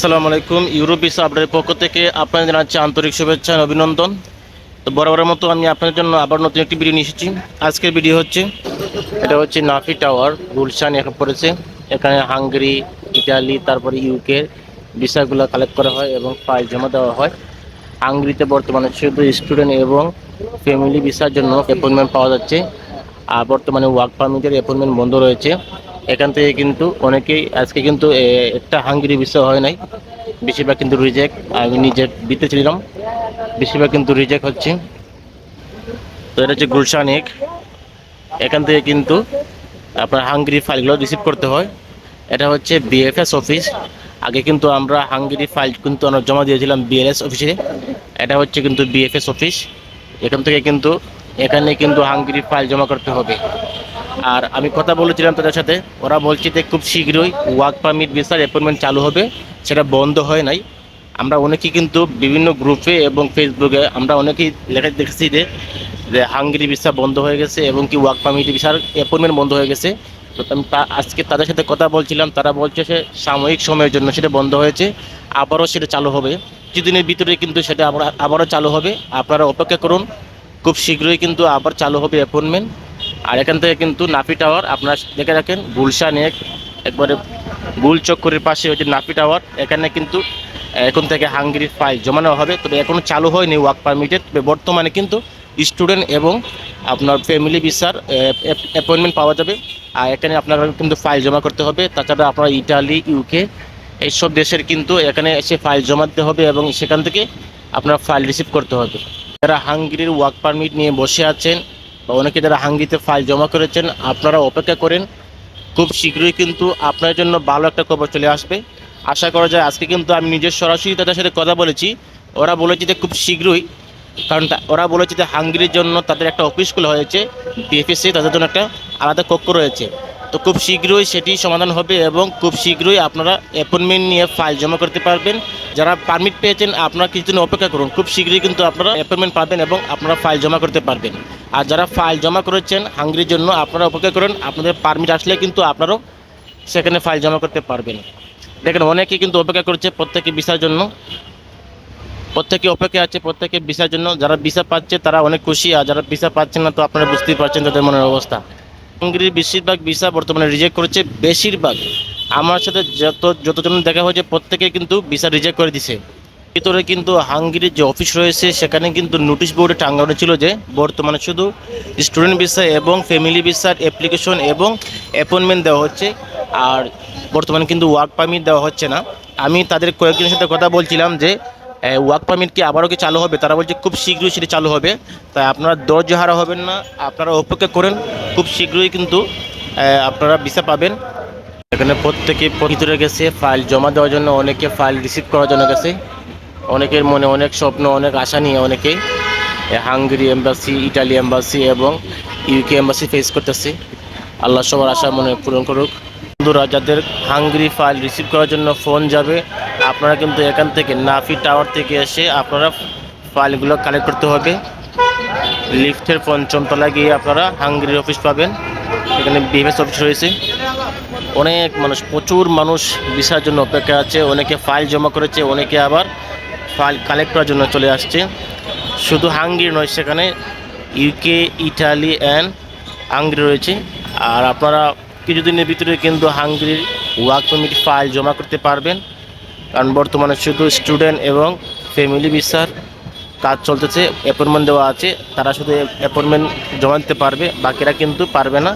আসসালামু আলাইকুম, Europe visa আপডেটের পক্ষ থেকে আপনাদের জানাচ্ছি আন্তরিক শুভেচ্ছা অভিনন্দন। তো বরাবরের মতো আমি আপনাদের জন্য আবার নতুন একটি ভিডিও নিয়ে এসেছি। আজকের ভিডিও হচ্ছে, এটা হচ্ছে নাফি টাওয়ার, গুলশান এখন পড়েছে। এখানে হাঙ্গেরি, ইটালি, তারপরে ইউকে ভিসাগুলো কালেক্ট করা হয় এবং ফাইল জমা দেওয়া হয়। হাঙ্গেরিতে বর্তমানে শুধু স্টুডেন্ট এবং ফ্যামিলি ভিসার জন্য অ্যাপয়েন্টমেন্ট পাওয়া যাচ্ছে। আর বর্তমানে ওয়ার্ক পারমিটের অ্যাপয়েন্টমেন্ট বন্ধ রয়েছে। এখান থেকে কিন্তু অনেকেই আজকে কিন্তু একটা হাঙ্গেরি ভিসা হয় নাই। বেশিরভাগ কিন্তু রিজেক্ট আমি নিজে দিতে ছিলাম। বেশিরভাগ কিন্তু রিজেক্ট হচ্ছে। তো এটা হচ্ছে গুলশান এক। এখান থেকে কিন্তু আপনার হাঙ্গেরি ফাইলগুলো রিসিভ করতে হয়। এটা হচ্ছে বিএফএস অফিস আগে কিন্তু আমরা হাঙ্গেরি ফাইল কিন্তু আমরা জমা দিয়েছিলাম বিএলএস অফিসে এটা হচ্ছে কিন্তু বিএফএস অফিস এখান থেকে কিন্তু, এখানে কিন্তু হাঙ্গেরি ফাইল জমা করতে হবে। আর আমি কথা বলেছিলাম তাদের সাথে। ওরা বলছে যে খুব শীঘ্রই ওয়ার্ক পারমিট ভিসার অ্যাপয়েন্টমেন্ট চালু হবে, সেটা বন্ধ হয় নাই। আমরা অনেকেই কিন্তু বিভিন্ন গ্রুপে এবং ফেসবুকে আমরা অনেকেই লেখা দেখেছি যে যে হাঙ্গেরি ভিসা বন্ধ হয়ে গেছে এবং কি ওয়ার্ক পারমিট ভিসার অ্যাপয়েন্টমেন্ট বন্ধ হয়ে গেছে। তো আমি আজকে তাদের সাথে কথা বলছিলাম, তারা বলছে সে সাময়িক সময়ের জন্য সেটা বন্ধ হয়েছে, আবারও সেটা চালু হবে। কিছুদিনের ভিতরে কিন্তু সেটা আবার আবারও চালু হবে। আপনারা অপেক্ষা করুন, খুব শীঘ্রই কিন্তু আবার চালু হবে অ্যাপয়েন্টমেন্ট আর এখান থেকে কিন্তু নাপি টাওয়ার, আপনারা দেখে রাখেন গুলশান এক একবারে গুল চক্করের পাশে হচ্ছে নাপি টাওয়ার। এখানে কিন্তু এখন থেকে হাঙ্গেরির ফাইল জমা নেওয়া হবে, তবে এখনও চালু হয়নি ওয়ার্ক পারমিটেড। তবে বর্তমানে কিন্তু স্টুডেন্ট এবং আপনার ফ্যামিলি ভিসার অ্যাপয়েন্টমেন্ট পাওয়া যাবে। আর এখানে আপনারা কিন্তু ফাইল জমা করতে হবে। তাছাড়া আপনারা ইটালি ইউকে এইসব দেশের কিন্তু এখানে এসে ফাইল জমা দিতে হবে এবং সেখান থেকে আপনার ফাইল রিসিভ করতে হবে। যারা হাঙ্গেরির ওয়ার্ক পারমিট নিয়ে বসে আছেন বা অনেকে যারা হাঙ্গিতে ফাইল জমা করেছেন, আপনারা অপেক্ষা করেন। খুব শীঘ্রই কিন্তু আপনার জন্য ভালো একটা খবর চলে আসবে। আশা করা যায় আজকে কিন্তু আমি নিজের সরাসরি তাদের সাথে কথা বলেছি। ওরা বলেছে যে খুব শীঘ্রই, কারণ ওরা বলেছে যে হাঙ্গেরির জন্য তাদের একটা অফিস খোলা হয়েছে বিএফএসসি তাদের জন্য একটা আলাদা কক্ষ রয়েছে। তো খুব শীঘ্রই সেটি সমাধান হবে এবং খুব শীঘ্রই আপনারা অ্যাপয়েন্টমেন্ট নিয়ে ফাইল জমা করতে পারবেন। যারা পারমিট পেয়েছেন, আপনারা কিছুদিন অপেক্ষা করুন। খুব শীঘ্রই কিন্তু আপনারা অ্যাপয়েন্টমেন্ট পাবেন এবং আপনারা ফাইল জমা করতে পারবেন। আর যারা ফাইল জমা করেছেন হাঙ্গেরির জন্য আপনারা অপেক্ষা করেন। আপনাদের পারমিট আসলে কিন্তু আপনারাও সেখানে ফাইল জমা করতে পারবেন। দেখেন, অনেকে কিন্তু অপেক্ষা করছে প্রত্যেকে ভিসার জন্য। প্রত্যেকে অপেক্ষা আছে, প্রত্যেকে ভিসার জন্য। যারা ভিসা পাচ্ছে, তারা অনেক খুশি। আর যারা ভিসা পাচ্ছেন না, তো আপনারা বুঝতেই পারছেন তাদের মনের অবস্থা। হাঙ্গেরির বেশিরভাগ ভিসা বর্তমানে রিজেক্ট করেছে। বেশিরভাগ। আমার সাথে যত, যতজন দেখা হয়েছে, প্রত্যেকে কিন্তু ভিসা রিজেক্ট করে দিছে। ভিতরে কিন্তু হাঙ্গেরির যে অফিস রয়েছে, সেখানে কিন্তু নোটিশ বোর্ডে টাঙ্গানো ছিল যে বর্তমানে শুধু স্টুডেন্ট ভিসা এবং ফ্যামিলি ভিসার অ্যাপ্লিকেশন এবং অ্যাপয়েন্টমেন্ট দেওয়া হচ্ছে, আর বর্তমানে কিন্তু ওয়ার্ক পারমিট দেওয়া হচ্ছে না। আমি তাদের কয়েকজনের সাথে কথা বলছিলাম যে ওয়ার্ক পারমিট কি আবারও কি চালু হবে? তারা বলছে খুব শীঘ্রই সেটি চালু হবে। তাই আপনারা ধৈর্য হারা হবেন না, আপনারা অপেক্ষা করেন, খুব শীঘ্রই কিন্তু আপনারা ভিসা পাবেন। এখানে প্রত্যেকে ভিতরে গেছে ফাইল জমা দেওয়ার জন্য, অনেকে ফাইল রিসিভ করার জন্য গেছে। অনেকের মনে অনেক স্বপ্ন, অনেক আশা নিয়ে অনেকেই হাঙ্গেরি এম্বাসি, ইটালি এম্বাসি এবং ইউকে এম্বাসি ফেস করতেছে। আল্লাহ সবার আশা মনে পূরণ করুক। বন্ধুরা, যাদের হাঙ্গেরি ফাইল রিসিভ করার জন্য ফোন যাবে, আপনারা কিন্তু এখান থেকে নাফি টাওয়ার থেকে এসে আপনারা ফাইলগুলো কালেক্ট করতে হবে। লিফটের পঞ্চম তলায় গিয়ে আপনারা হাঙ্গেরির অফিস পাবেন। এখানে বিএমএস অফিস রয়েছে। অনেক মানুষ, প্রচুর মানুষ ভিসার জন্য অপেক্ষা আছে। অনেকে ফাইল জমা করেছে, অনেকে আবার ফাইল কালেক্ট করার জন্য চলে আসছে। শুধু হাঙ্গেরি নয়, সেখানে ইউকে ইটালি অ্যান্ড হাঙ্গেরি রয়েছে। আর আপনারা কিছুদিনের ভিতরে কিন্তু হাঙ্গেরির ওয়ার্ক পারমিট ফাইল জমা করতে পারবেন। কারণ বর্তমানে শুধু স্টুডেন্ট এবং ফ্যামিলি ভিসার কাজ চলতেছে অ্যাপয়েন্টমেন্ট দেওয়া আছে। তারা শুধু অ্যাপয়েন্টমেন্ট জমা দিতে পারবে, বাকিরা কিন্তু পারবে না।